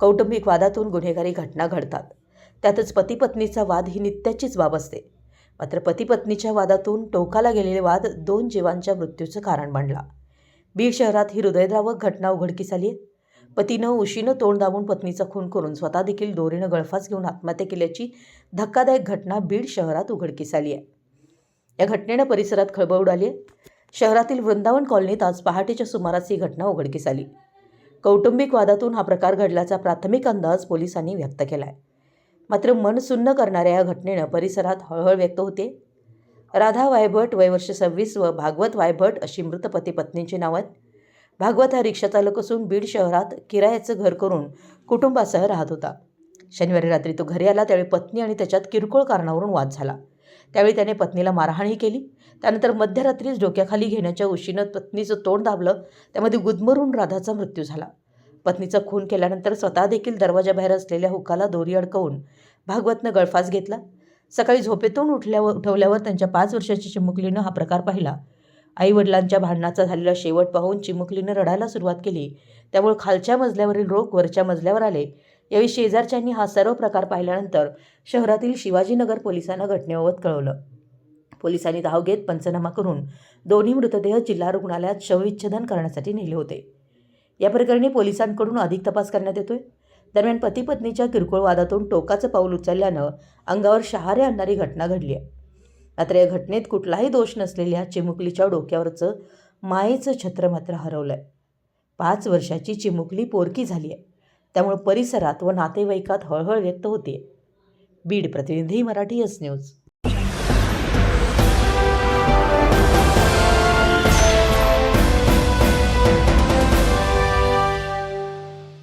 कौटुंबिक वादातून गुन्हेगारी घटना घडतात. त्यातच पतीपत्नीचा वाद ही नित्याचीच बाब असते. मात्र पतीपत्नीच्या वादातून टोकाला गेलेले वाद दोन जीवांच्या मृत्यूचं कारण बनला. बीड शहरात ही हृदयद्रावक घटना उघडकीस आली आहे. पतीनं उशीनं तोंड दाबून पत्नीचा खून करून स्वतः देखील दोरीनं गळफास घेऊन आत्महत्या केल्याची धक्कादायक घटना बीड शहरात उघडकीस आली आहे. या घटनेनं परिसरात खळबळ उडाली आहे. शहरातील वृंदावन कॉलनीत आज पहाटेच्या सुमारास ही घटना उघडकीस आली. कौटुंबिक वादातून हा प्रकार घडल्याचा प्राथमिक अंदाज पोलिसांनी व्यक्त केला आहे मात्र मन सुन्न करणाऱ्या या घटनेनं परिसरात हळहळ व्यक्त होते. राधा वायभट वयवर्ष सव्वीस व भागवत वायभट अशी मृत पती पत्नींची नावं आहेत. भागवत हा रिक्षाचालक असून बीड शहरात किरायाचं घर करून कुटुंबासह राहत होता. शनिवारी रात्री तो घरी आला त्यावेळी पत्नी आणि त्याच्यात किरकोळ कारणावरून वाद झाला. त्यावेळी त्याने पत्नीला मारहाणही केली. त्यानंतर मध्यरात्रीच डोक्याखाली घेण्याच्या उशीनं पत्नीचं तोंड दाबलं. त्यामध्ये गुदमरून राधाचा मृत्यू झाला. पत्नीचा खून केल्यानंतर स्वतः देखील दरवाजाबाहेर असलेल्या हुकाला दोरी अडकवून भागवतनं गळफास घेतला. सकाळी झोपेतून उठल्यावर उठवल्यावर त्यांच्या पाच वर्षाच्या चिमुकलीनं हा प्रकार पाहिला. आईवडिलांच्या भांडणाचा झालेला शेवट पाहून चिमुकलीनं रडायला सुरुवात केली. त्यामुळे खालच्या मजल्यावरील रोग वरच्या मजल्यावर आले. यावेळी शेजारच्यांनी हा सर्व प्रकार पाहिल्यानंतर शहरातील शिवाजीनगर पोलिसांना घटनेबाबत कळवलं. पोलिसांनी धाव घेत पंचनामा करून दोन्ही मृतदेह जिल्हा रुग्णालयात शवविच्छेदन करण्यासाठी नेले होते. या प्रकरणी पोलिसांकडून अधिक तपास करण्यात येतोय. दरम्यान पती पत्नीच्या किरकोळ वादातून टोकाचं पाऊल उचलल्यानं अंगावर शहारे आणणारी घटना घडली आहे. मात्र या घटनेत कुठलाही दोष नसलेल्या चिमुकलीच्या डोक्यावरचं मायेचं छत्र मात्र हरवलंय. पाच वर्षाची चिमुकली पोरकी झाली आहे. त्यामुळे परिसरात व नातेवाईकात हळहळ व्यक्त होते बीड प्रतिनिधी मराठी एस न्यूज